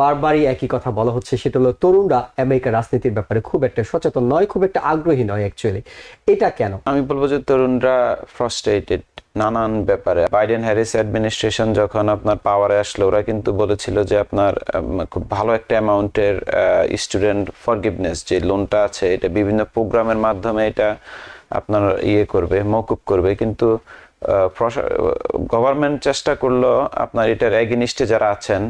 বারবারই একই কথা বলা হচ্ছে, সেটা হলো তরুণরা আমেরিকার রাজনীতির ব্যাপারে খুব একটা সচেতন নয়, খুব একটা আগ্রহী নয় অ্যাকচুয়ালি এটা কেন? আমি বলব যে তরুণরা ফ্রাস্ট্রেটেড নানান ব্যাপারে। বাইডেন হ্যারিস অ্যাডমিনিস্ট্রেশন যখন আপনার পাওয়ারে আসলো, ওরা কিন্তু বলেছিল যে আপনার খুব ভালো একটা অ্যামাউন্টের স্টুডেন্ট ফরগিভনেস যে লোনটা আছে, এটা বিভিন্ন প্রোগ্রামের মাধ্যমে এটা আপনার ইয়ে করবে, মকুব করবে। কিন্তু গভর্নমেন্ট চেষ্টা করল আপনার এটার এগেনিস্টে যারা আছেন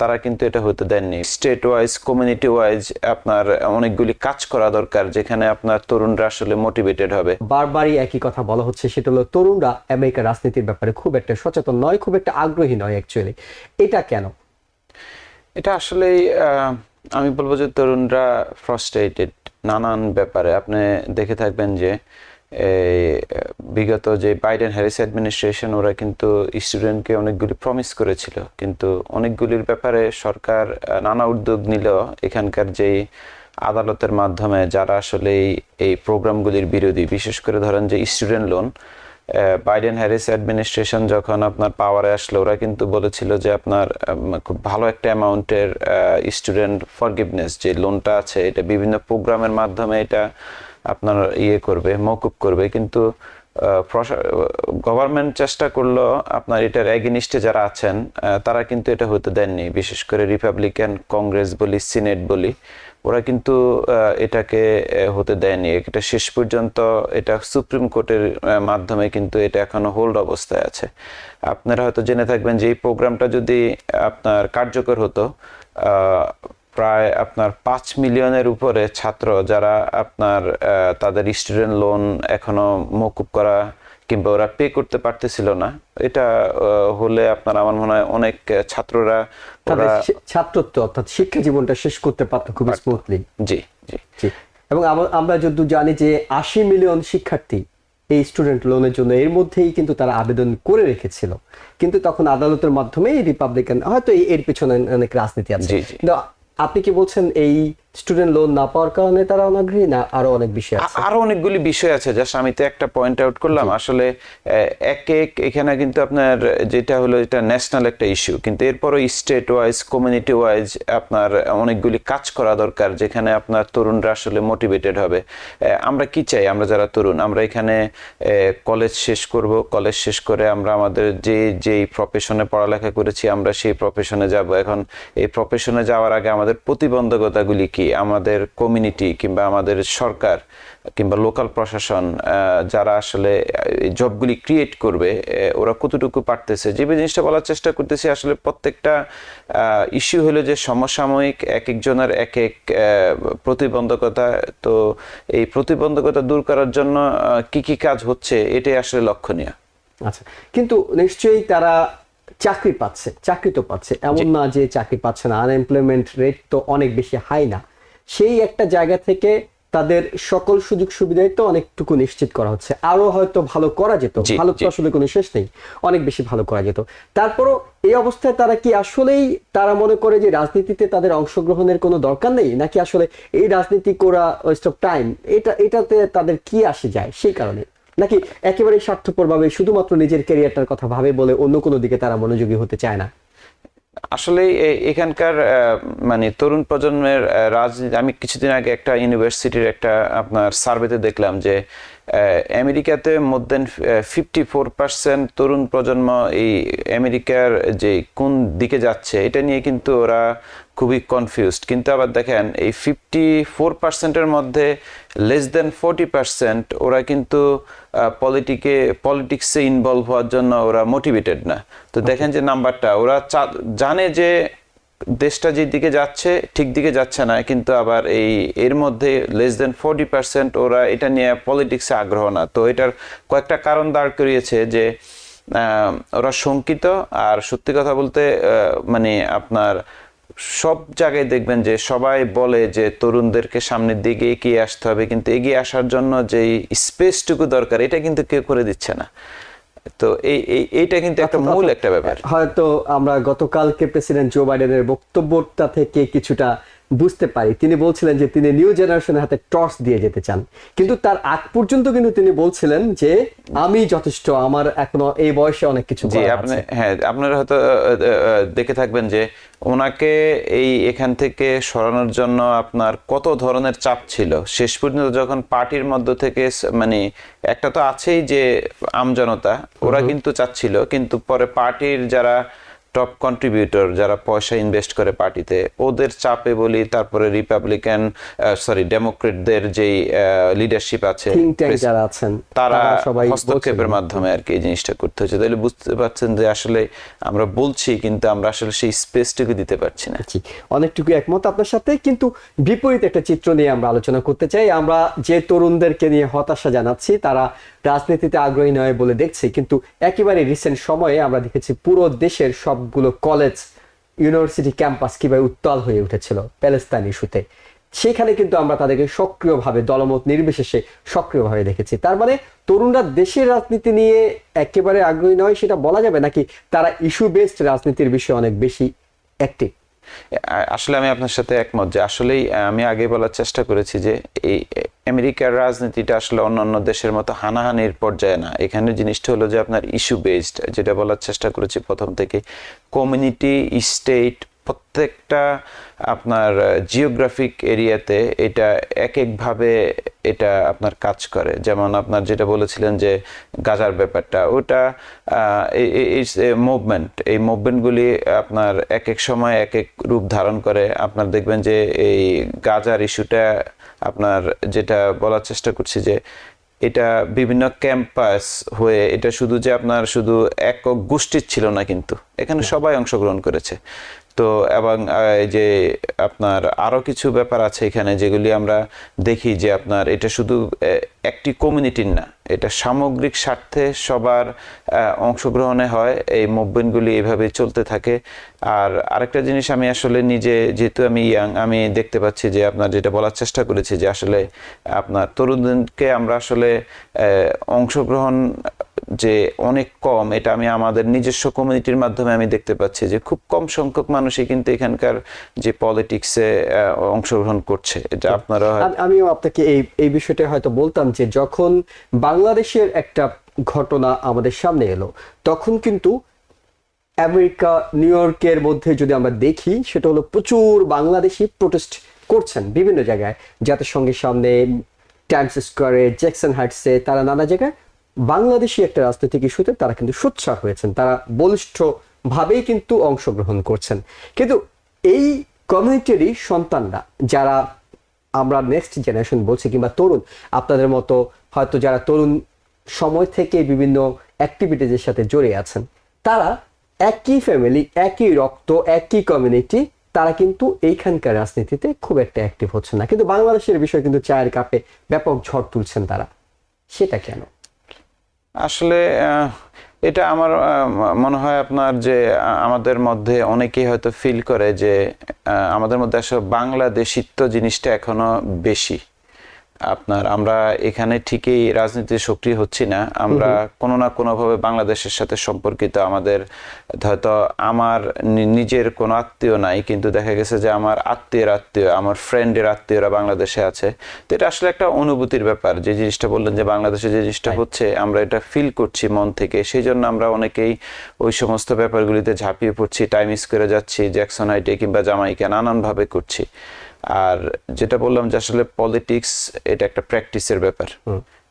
তারা কিন্তু এটা হতে দেননি। স্টেট ওয়াইজ কমিউনিটি ওয়াইজ আপনার অনেকগুলি কাজ করা দরকার যেখানে আপনার তরুণরা আসলে মোটিভেটেড হবে। বারবারই একই কথা বলা হচ্ছে সেটা হলো তরুণরা আমেরিকার রাজনীতির ব্যাপারে খুব একটা সচেতন নয় খুব একটা আগ্রহী নয় অ্যাকচুয়ালি এটা কেন? এটা আসলেই আহ, আমি বলব যে তরুণরা ফ্রাস্ট্রেটেড নানান ব্যাপারে। আপনি দেখে থাকবেন যে বিগত যে বাইডেন হ্যারিস অ্যাডমিনিস্ট্রেশন ওরা কিন্তু স্টুডেন্টকে অনেকগুলি প্রমিস করেছিল। কিন্তু অনেকগুলির ব্যাপারে সরকার নানা উদ্যোগ নিল এখানকার যেই আদালতের মাধ্যমে যারা আসলে এই- প্রোগ্রামগুলির বিরোধী, বিশেষ করে ধরেন যে student loan Biden Harris administration যখন আপনার পাওয়ারে আসলো, ওরা কিন্তু বলেছিল যে আপনার খুব ভালো একটা অ্যামাউন্টের স্টুডেন্ট ফরগিভনেস যে লোনটা আছে, এটা বিভিন্ন প্রোগ্রামের মাধ্যমে এটা আপনার ইয়ে করবে মকুব করবে, কিন্তু গভর্নমেন্ট চেষ্টা করল আপনার এটার এগেনিস্টে যারা আছেন তারা কিন্তু এটা হতে দেননি। বিশেষ করে রিপাবলিকান কংগ্রেস বলি সিনেট বলি, ওরা কিন্তু এটাকে হতে দেয়নি। এটা শেষ পর্যন্ত এটা সুপ্রিম কোর্টের মাধ্যমে কিন্তু এটা এখনও হোল্ড অবস্থায় আছে। আপনারা হয়তো জেনে থাকবেন যে এই প্রোগ্রামটা যদি আপনার কার্যকর হতো প্রায় আপনার পাঁচ মিলিয়নের উপরে ছাত্র যারা আপনার তাদের স্টুডেন্ট লোন এখনও মকুব করা কিংবা ওরা পে করতে পারতেছিল না। এটা হলে আপনার আমার মনে হয় অনেক ছাত্ররা ছাত্রত্ব অর্থাৎ শিক্ষা জীবনটা শেষ করতে পারতো খুব স্মুথলি জি জি। জি। এবং আমরা যদ্দূর জানি যে আশি মিলিয়ন শিক্ষার্থী এই স্টুডেন্ট লোনের জন্য এর মধ্যেই কিন্তু তারা আবেদন করে রেখেছিল। কিন্তু তখন আদালতের মাধ্যমে রিপাবলিকান হয়তো এর পেছনে অনেক রাজনীতি আছে। আপনি কি বলছেন এই স্টুডেন্ট লোন না পাওয়ার কারণে তারা অনাগ্রহী না আরও অনেক বিষয় আছে? আরও অনেকগুলি বিষয় আছে। জাস্ট আমি তো একটা পয়েন্ট আউট করলাম। আসলে এক এক এখানে কিন্তু আপনার যেটা হলো এটা ন্যাশনাল একটা ইস্যু কিন্তু এরপরও স্টেট ওয়াইজ কমিউনিটি ওয়াইজ আপনার অনেকগুলি কাজ করা দরকার যেখানে আপনার তরুণরা আসলে মোটিভেটেড হবে। আমরা কি চাই? আমরা যারা তরুণ আমরা এখানে কলেজ শেষ করব। কলেজ শেষ করে আমরা আমাদের যে যেই প্রফেশনে পড়ালেখা করেছি আমরা সেই প্রফেশনে যাব। এখন এই প্রফেশনে যাওয়ার আগে আমাদের প্রতিবন্ধকতাগুলি কি? আমাদের কমিউনিটি কিংবা আমাদের সরকার কিংবা লোকাল প্রশাসন যারা আসলে জবগুলি ক্রিয়েট করবে ওরা কতটুকু পারতেছে? যে জিনিসটা বলার চেষ্টা করতেছি আসলে প্রত্যেকটা ইস্যু হলো যে সমসাময়িক এক একজনের এক এক প্রতিবন্ধকতা। তো এই প্রতিবন্ধকতা দূর করার জন্য কি কি কাজ হচ্ছে এটাই আসলে লক্ষণীয়। আচ্ছা কিন্তু নিশ্চয়ই তারা চাকরি পাচ্ছে চাকরি তো পাচ্ছে। এমন না যে চাকরি পাচ্ছে না। আনএমপ্লয়মেন্ট রেট তো অনেক বেশি হাই না। সেই একটা জায়গা থেকে তাদের সকল সুযোগ সুবিধাই তো অনেকটুকু নিশ্চিত করা হচ্ছে। আরও হয়তো ভালো করা যেত। ভালো তো আসলে কোনো শেষ নেই। অনেক বেশি ভালো করা যেত। তারপরও এই অবস্থায় তারা কি আসলেই তারা মনে করে যে রাজনীতিতে তাদের অংশগ্রহণের কোনো দরকার নেই? নাকি আসলে এই রাজনীতি করা ওয়েস্ট অফ টাইম এটা এটাতে তাদের কি আসে যায় সেই কারণে? নাকি একেবারে স্বার্থপরভাবে শুধুমাত্র নিজের ক্যারিয়ারটার কথা ভাবে বলে অন্য কোনো দিকে তারা মনোযোগী হতে চায় না? আসলে এখানকার মানে তরুণ প্রজন্মের রাজনীতি, আমি কিছুদিন আগে একটা ইউনিভার্সিটির একটা আপনার সার্ভেতে দেখলাম যে আমেরিকাতে more than fifty four percent তরুণ প্রজন্ম এই আমেরিকার যে কোন দিকে যাচ্ছে, এটা নিয়ে কিন্তু ওরা খুবই কনফিউজড কিন্তু আবার দেখেন এই ফিফটি ফোর পার্সেন্টের মধ্যে লেস দেন ফোরটি পার্সেন্ট ওরা কিন্তু পলিটিকে পলিটিক্সে ইনভলভ হওয়ার জন্য ওরা মোটিভেটেড না। তো দেখেন যে নাম্বারটা ওরা জানে যে দেশটা যে দিকে যাচ্ছে ঠিক দিকে যাচ্ছে না কিন্তু আবার এই এর মধ্যে লেস দেন ফোরটি পার্সেন্ট ওরা এটা নিয়ে পলিটিক্সে আগ্রহ না। তো এটার কয়েকটা কারণ দাঁড় করিয়েছে যে ওরা শঙ্কিত আর সত্যি কথা বলতে মানে আপনার সব জায়গায় দেখবেন যে সবাই বলে যে তরুণদেরকে সামনের দিকে এগিয়ে আসতে হবে কিন্তু এগিয়ে আসার জন্য যে স্পেসটুকু দরকার এটা কিন্তু কেউ করে দিচ্ছে না। তো এই এই- এইটা কিন্তু একটা মূল একটা ব্যাপার। হয়তো আমরা গতকালকে প্রেসিডেন্ট জো বাইডেনের বক্তব্যটা থেকে কিছুটা বুঝতে পারি। তিনি বলছিলেন যে তিনি নিউ জেনারেশনের হাতে টর্চ দিয়ে যেতে চান। কিন্তু তার আগ পর্যন্ত কিন্তু তিনি বলছিলেন যে আমি যথেষ্ট আমার এখনও এই বয়সে অনেক কিছু জি আপনি হ্যাঁ আপনারা হয়তো দেখে থাকবেন যে ওনাকে এই এখান থেকে সরানোর জন্য আপনার কত ধরনের চাপ ছিল। শেষ পর্যন্ত যখন পার্টির মধ্য থেকে মানে একটা তো আছেই যে আমজনতা ওরা কিন্তু চাচ্ছিল। কিন্তু পরে পার্টির যারা টপ কন্ট্রিবিউটর যারা পয়সা ইনভেস্ট করে পার্টিতে ওদের চাপে বলি তারপরে রিপাবলিকান সরি ডেমোক্রেটদের যেই লিডারশিপ আছে যারা আছেন তারা সবাই হস্তক্ষেপের মাধ্যমে আর কি এই জিনিসটা করতে হচ্ছে। তাহলে বুঝতে পারছেন যে আসলে আমরা বলছি কিন্তু আমরা আসলে সেই স্পেসটুকু দিতে পারছি না। অনেকটুকু একমত আপনার সাথে কিন্তু বিপরীত একটা চিত্র নিয়ে আমরা আলোচনা করতে চাই। আমরা যে তরুণদেরকে নিয়ে হতাশা জানাচ্ছি তারা রাজনীতিতে আগ্রহী নয় বলে দেখছি, কিন্তু একেবারে রিসেন্ট সময়ে আমরা দেখেছি পুরো দেশের সবগুলো কলেজ ইউনিভার্সিটি ক্যাম্পাস কীভাবে উত্তাল হয়ে উঠেছিল প্যালেস্তান ইস্যুতে। সেখানে কিন্তু আমরা তাদেরকে সক্রিয়ভাবে, দলমত নির্বিশেষে সক্রিয়ভাবে দেখেছি। তার মানে তরুণরা দেশের রাজনীতি নিয়ে একেবারে আগ্রহী নয়, সেটা বলা যাবে নাকি তারা ইস্যু বেসড রাজনীতির বিষয়ে অনেক বেশি অ্যাক্টিভ আসলে আমি আপনার সাথে একমত যে আসলেই আমি আগে বলার চেষ্টা করেছি যে এই আমেরিকার রাজনীতিটা আসলে অন্যান্য দেশের মতো হানাহানির পর্যায়ে না। এখানে জিনিসটা হলো যে আপনার ইস্যু বেসড যেটা বলার চেষ্টা করেছি প্রথম থেকে। কমিউনিটি স্টেট প্রত্যেকটা আপনার জিওগ্রাফিক এরিয়াতে এটা এক একভাবে এটা আপনার কাজ করে। যেমন আপনার যেটা বলেছিলেন যে গাজার ব্যাপারটা ওটা মুভমেন্ট এই মুভমেন্টগুলি আপনার এক এক সময় এক এক রূপ ধারণ করে। আপনার দেখবেন যে এই গাজার ইস্যুটা আপনার যেটা বলার চেষ্টা করছি যে এটা বিভিন্ন ক্যাম্পাস হয়ে এটা শুধু যে আপনার শুধু একক গোষ্ঠীর ছিল না কিন্তু এখানে সবাই অংশগ্রহণ করেছে। তো এবং যে আপনার আরও কিছু ব্যাপার আছে এখানে যেগুলি আমরা দেখি যে আপনার এটা শুধু একটি কমিউনিটির না, এটা সামগ্রিক স্বার্থে সবার অংশগ্রহণে হয়, এই মুভমেন্টগুলি এইভাবে চলতে থাকে। আর আরেকটা জিনিস আমি আসলে নিজে, যেহেতু আমি ইয়াং আমি দেখতে পাচ্ছি যে আপনার যেটা বলার চেষ্টা করেছি যে আসলে আপনার তরুণদেরকে আমরা আসলে অংশগ্রহণ যে অনেক কম, এটা আমি আমাদের নিজস্ব কমিউনিটির মাধ্যমে আমি দেখতে পাচ্ছি যে খুব কম সংখ্যক মানুষই কিন্তু এখানকার যে পলিটিক্সে অংশগ্রহণ করছে। এটা আপনারা আমিও আপনাকে এই এই বিষয়টা হয়তো বলতাম যে যখন বাংলাদেশের একটা ঘটনা আমাদের সামনে এলো, তখন কিন্তু আমেরিকা, নিউ ইয়র্কের মধ্যে যদি আমরা দেখি, সেটা হলো প্রচুর বাংলাদেশি প্রোটেস্ট করছেন বিভিন্ন জায়গায়। জাতিসংঘের সামনে টাইমস স্কোয়ারে জ্যাকসন হাইটসে তারা নানা জায়গায় বাংলাদেশি একটা রাজনৈতিক ইস্যুতে তারা কিন্তু সোচ্চার হয়েছেন। তারা বলিষ্ঠ ভাবেই কিন্তু অংশগ্রহণ করছেন। কিন্তু এই কমিউনিটিরই সন্তানরা, যারা আমরা নেক্সট জেনারেশন বলছি কিংবা তরুণ, আপনাদের মতো হয়তো যারা তরুণ সময় থেকে বিভিন্ন অ্যাক্টিভিটিজের সাথে জড়িয়ে আছেন, তারা একই ফ্যামিলি একই রক্ত, একই কমিউনিটি তারা কিন্তু এইখানকার রাজনীতিতে খুব একটা অ্যাক্টিভ হচ্ছে না। কিন্তু বাংলাদেশের বিষয় কিন্তু চায়ের কাপে ব্যাপক ঝড় তুলছেন তারা। সেটা কেন? আসলে এটা আমার মনে হয় আপনার যে আমাদের মধ্যে অনেকেই হয়তো ফিল করে যে আমাদের মধ্যে আসলে বাংলাদেশিত্ব জিনিসটা এখনও বেশি। আপনার আমরা এখানে ঠিকই রাজনীতি সক্রিয় হচ্ছি না। আমরা কোনো না কোনোভাবে বাংলাদেশের সাথে সম্পর্কিত আমাদের হয়তো আমার নিজের কোনো আত্মীয় নাই কিন্তু দেখা গেছে যে আমার আত্মীয়ের আত্মীয় আমার ফ্রেন্ডের আত্মীয়রা বাংলাদেশে আছে। তো এটা আসলে একটা অনুভূতির ব্যাপার যে জিনিসটা বললেন যে বাংলাদেশে যে জিনিসটা হচ্ছে আমরা এটা ফিল করছি মন থেকে। সেই জন্য আমরা অনেকেই ওই সমস্ত ব্যাপারগুলিতে ঝাঁপিয়ে পড়ছি টাইম করে যাচ্ছি জ্যাকসন হাইটে কিংবা জামাইকে নানানভাবে করছি। আর যেটা বললাম যে আসলে পলিটিক্স এটা একটা প্র্যাকটিসের ব্যাপার।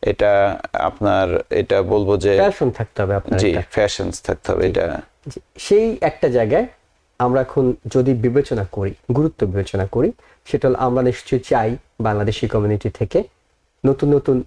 এটা আপনার এটা বলব যে প্যাশন থাকতে হবে আপনার জি একটা। ফ্যাশনস থাকতে হবে এটা। সেই একটা জায়গায় আমরা এখন যদি বিবেচনা করি গুরুত্ব বিবেচনা করি সেটা আমরা নিশ্চয়ই চাই বাংলাদেশি কমিউনিটি থেকে নতুন নতুন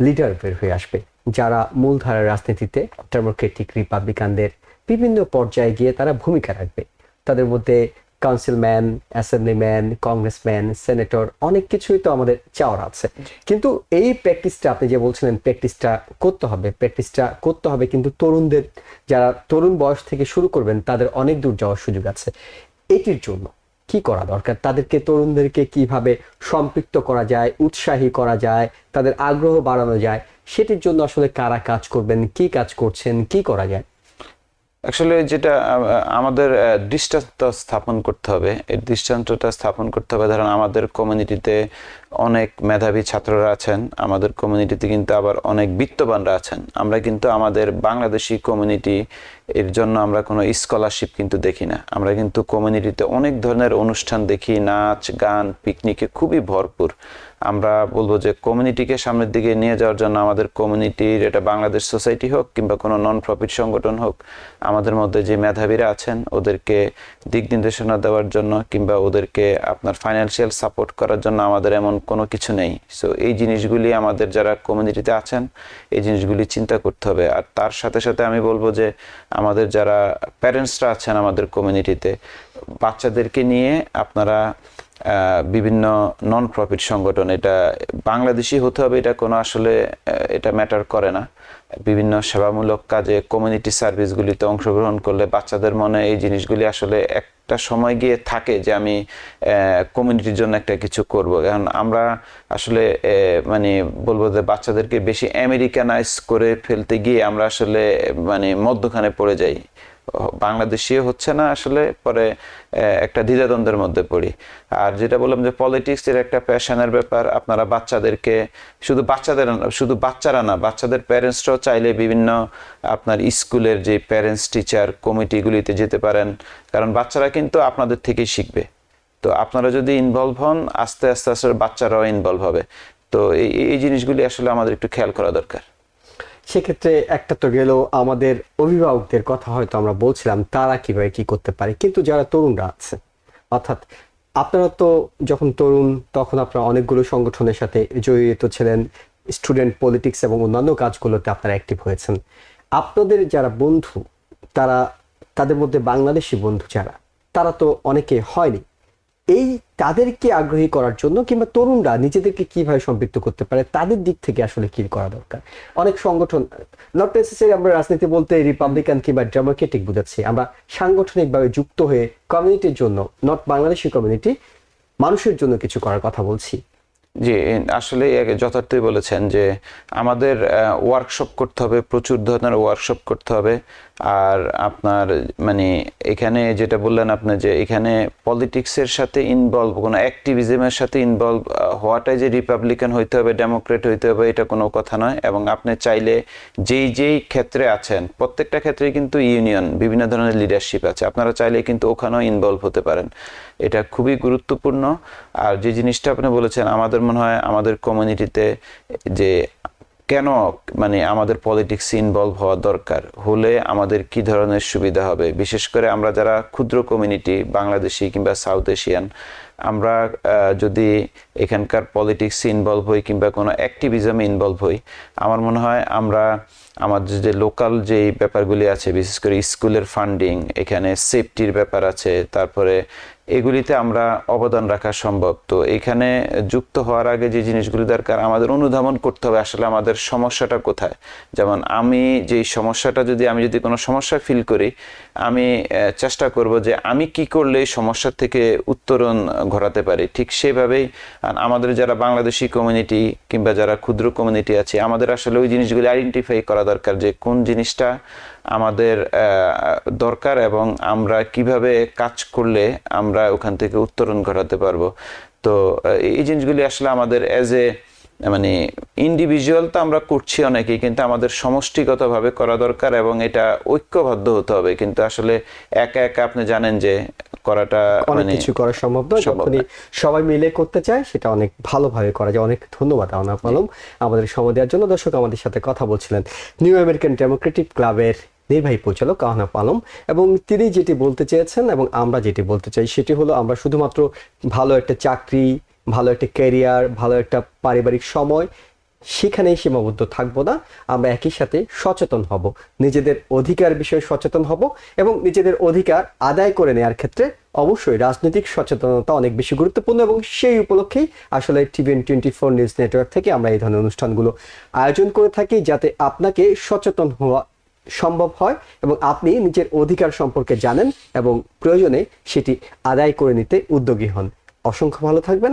লিডার বের হয়ে আসবে যারা মূলধারার রাজনীতিতে ডেমোক্রেটিক রিপাবলিকানদের বিভিন্ন পর্যায়ে গিয়ে তারা ভূমিকা রাখবে। তাদের মধ্যে কাউন্সিলম্যান অ্যাসেম্বলিম্যান কংগ্রেসম্যান সেনেটর অনেক কিছুই তো আমাদের চাওয়ার আছে। কিন্তু এই প্র্যাকটিসটা আপনি যে বলছিলেন প্র্যাকটিসটা করতে হবে প্র্যাকটিসটা করতে হবে কিন্তু তরুণদের যারা তরুণ বয়স থেকে শুরু করবেন তাদের অনেক দূর যাওয়ার সুযোগ আছে। এটির জন্য কি করা দরকার? তাদেরকে তরুণদেরকে কীভাবে সম্পৃক্ত করা যায় উৎসাহী করা যায় তাদের আগ্রহ বাড়ানো যায় সেটির জন্য আসলে কারা কাজ করবেন কি কাজ করছেন কি করা যায়? আসলে যেটা আমাদের দৃষ্টান্ত স্থাপন করতে হবে। এই দৃষ্টান্তটা স্থাপন করতে হবে। ধরেন আমাদের কমিউনিটিতে অনেক মেধাবী ছাত্ররা আছেন, আমাদের কমিউনিটিতে কিন্তু আবার অনেক বিত্তবানরা আছেন। আমরা কিন্তু আমাদের বাংলাদেশি কমিউনিটি এর জন্য আমরা কোনো স্কলারশিপ কিন্তু দেখি না। আমরা কিন্তু কমিউনিটিতে অনেক ধরনের অনুষ্ঠান দেখি, নাচ, গান পিকনিকে খুবই ভরপুর। আমরা বলব যে কমিউনিটিকে সামনের দিকে নিয়ে যাওয়ার জন্য আমাদের কমিউনিটির এটা বাংলাদেশ সোসাইটি হোক কিংবা কোনো নন প্রফিট সংগঠন হোক, আমাদের মধ্যে যে মেধাবীরা আছেন, ওদেরকে দিক নির্দেশনা দেওয়ার জন্য কিংবা ওদেরকে আপনার ফাইন্যান্সিয়াল সাপোর্ট করার জন্য আমাদের এমন কোনো কিছু নেই। সো এই জিনিসগুলি আমাদের যারা কমিউনিটিতে আছেন, এই জিনিসগুলি চিন্তা করতে হবে। আর তার সাথে সাথে আমি বলব যে, আমাদের যারা প্যারেন্টসরা আছেন আমাদের কমিউনিটিতে বাচ্চাদেরকে নিয়ে আপনারা বিভিন্ন নন প্রফিট সংগঠন, এটা বাংলাদেশি হতে হবে, এটা কোনো আসলে এটা ম্যাটার করে না। বিভিন্ন সেবামূলক কাজে কমিউনিটি সার্ভিসগুলিতে অংশগ্রহণ করলে বাচ্চাদের মনে এই জিনিসগুলি আসলে একটা সময় গিয়ে থাকে যে আমি কমিউনিটির জন্য একটা কিছু করব। কারণ আমরা আসলে মানে বলব যে বাচ্চাদেরকে বেশি আমেরিকানাইজ করে ফেলতে গিয়ে আমরা আসলে মানে মধ্যখানে পড়ে যাই। বাংলাদেশিও হচ্ছে না, আসলে পরে একটা দ্বিধাদ্বন্দ্বের মধ্যে পড়ি। আর যেটা বললাম যে পলিটিক্স এর একটা প্যাশনের ব্যাপার, আপনারা বাচ্চাদেরকে, শুধু বাচ্চাদের শুধু বাচ্চারা না, বাচ্চাদের প্যারেন্টসরাও চাইলে বিভিন্ন আপনার স্কুলের যে প্যারেন্টস টিচার কমিটিগুলিতে যেতে পারেন। কারণ বাচ্চারা কিন্তু আপনাদের থেকেই শিখবে। তো আপনারা যদি ইনভলভ হন, আস্তে আস্তে আস্তে বাচ্চারাও ইনভলভ হবে। তো এই এই জিনিসগুলি আসলে আমাদের একটু খেয়াল করা দরকার। সেক্ষেত্রে একটা তো গেল আমাদের অভিভাবকদের কথা হয়তো আমরা বলছিলাম, তারা কীভাবে কি করতে পারে? কিন্তু যারা তরুণরা আছে, অর্থাৎ আপনারা তো যখন তরুণ, তখন আপনারা অনেকগুলো সংগঠনের সাথে জড়িত ছিলেন স্টুডেন্ট পলিটিক্স এবং অন্যান্য কাজগুলোতে আপনারা অ্যাক্টিভ হয়েছেন। আপনাদের যারা বন্ধু, তারা, তাদের মধ্যে বাংলাদেশি বন্ধু যারা, তারা তো অনেকে হয়নি। এই তাদেরকে আগ্রহী করার জন্য কিংবা তরুণরা নিজেদেরকে কীভাবে সম্পৃক্ত করতে পারে, তাদের দিক থেকে আসলে কি করা দরকার? অনেক সংগঠন নট নেসেসারি আমরা রাজনীতি বলতে রিপাবলিকান কিংবা ডেমোক্রেটিক বুঝাচ্ছি। আমরা সাংগঠনিকভাবে যুক্ত হয়ে কমিউনিটির জন্য নট বাংলাদেশি কমিউনিটি মানুষের জন্য কিছু করার কথা বলছি। জি, আসলে যথার্থই বলেছেন যে আমাদের ওয়ার্কশপ করতে হবে, প্রচুর ধরনের ওয়ার্কশপ করতে হবে। আর আপনার মানে এখানে যেটা বললেন আপনি যে এখানে পলিটিক্সের সাথে ইনভলভ কোনো অ্যাক্টিভিজমের সাথে ইনভলভ হওয়াটাই যে রিপাবলিকান হইতে হবে ডেমোক্রেট হইতে হবে, এটা কোনো কথা নয়। এবং আপনি চাইলে যেই যেই ক্ষেত্রে আছেন, প্রত্যেকটা ক্ষেত্রে কিন্তু ইউনিয়ন বিভিন্ন ধরনের লিডারশিপ আছে। আপনারা চাইলে কিন্তু ওখানেও ইনভলভ হতে পারেন। এটা খুবই গুরুত্বপূর্ণ। আর যে জিনিসটা আপনি বলেছেন, আমাদের মনে হয় আমাদের কমিউনিটিতে যে কেন মানে আমাদের পলিটিক্স ইনভলভ হওয়া দরকার? হলে আমাদের কি ধরনের সুবিধা হবে? বিশেষ করে আমরা যারা ক্ষুদ্র কমিউনিটি বাংলাদেশি কিংবা সাউথ এশিয়ান আমরা যদি এখানকার পলিটিক্স ইনভলভ হই কিংবা কোনো অ্যাক্টিভিজমে ইনভলভ হই, আমার মনে হয় আমরা, আমাদের যে লোকাল যেই ব্যাপারগুলি আছে, বিশেষ করে স্কুলের ফান্ডিং এখানে সেফটির ব্যাপার আছে, তারপরে এগুলিতে আমরা অবদান রাখা সম্ভব। তো এখানে যুক্ত হওয়ার আগে যে জিনিসগুলি দরকার, আমাদের অনুধাবন করতে হবে আসলে আমাদের সমস্যাটা কোথায়। যেমন আমি যেই সমস্যাটা যদি, আমি যদি কোনো সমস্যা ফিল করি, আমি চেষ্টা করব যে আমি কি করলে এই সমস্যার থেকে উত্তরণ ঘটাতে পারি। ঠিক সেভাবেই আমাদের যারা বাংলাদেশি কমিউনিটি কিংবা যারা ক্ষুদ্র কমিউনিটি আছে, আমাদের আসলে ওই জিনিসগুলি আইডেন্টিফাই করা দরকার যে কোন জিনিসটা আমাদের দরকার এবং আমরা কীভাবে কাজ করলে আমরা ওখান থেকে উত্তরণ ঘটাতে পারব। তো এই জিনিসগুলি আসলে আমাদের অ্যাজ এ মানে ইন্ডিভিজুয়াল তো আমরা করছি অনেকেই কিন্তু আমাদের সমষ্টিগতভাবে করা দরকার এবং এটা ঐক্যবদ্ধ হতে হবে। কিন্তু আসলে একা একা আপনি জানেন যে করাটা অনেক মানে কিছু করা সম্ভব নয়। যখনই সবাই মিলে করতে চায় সেটা অনেক ভালোভাবে করা যায়। অনেক ধন্যবাদ আলম আমাদের সময় দেওয়ার জন্য। দর্শক আমাদের সাথে কথা বলছিলেন নিউ আমেরিকান ডেমোক্রেটিক ক্লাবের নির্বাহী পরিচালক আহনাপ আলম এবং তিনি যেটি বলতে চেয়েছেন এবং আমরা যেটি বলতে চাই সেটি হলো আমরা শুধুমাত্র ভালো একটা চাকরি ভালো একটা ক্যারিয়ার ভালো একটা পারিবারিক সময় সেখানেই সীমাবদ্ধ থাকব না। আমরা একই সাথে সচেতন হব। নিজেদের অধিকার বিষয়ে সচেতন হব এবং নিজেদের অধিকার আদায় করে নেওয়ার ক্ষেত্রে অবশ্যই রাজনৈতিক সচেতনতা অনেক বেশি গুরুত্বপূর্ণ এবং সেই উপলক্ষেই আসলে TVN twenty four news network থেকে আমরা এই ধরনের অনুষ্ঠানগুলো আয়োজন করে থাকি যাতে আপনাকে সচেতন হওয়া সম্ভব হয় এবং আপনি নিজের অধিকার সম্পর্কে জানেন এবং প্রয়োজনে সেটি আদায় করে নিতে উদ্যোগী হন। অসংখ্য ভালো থাকবেন।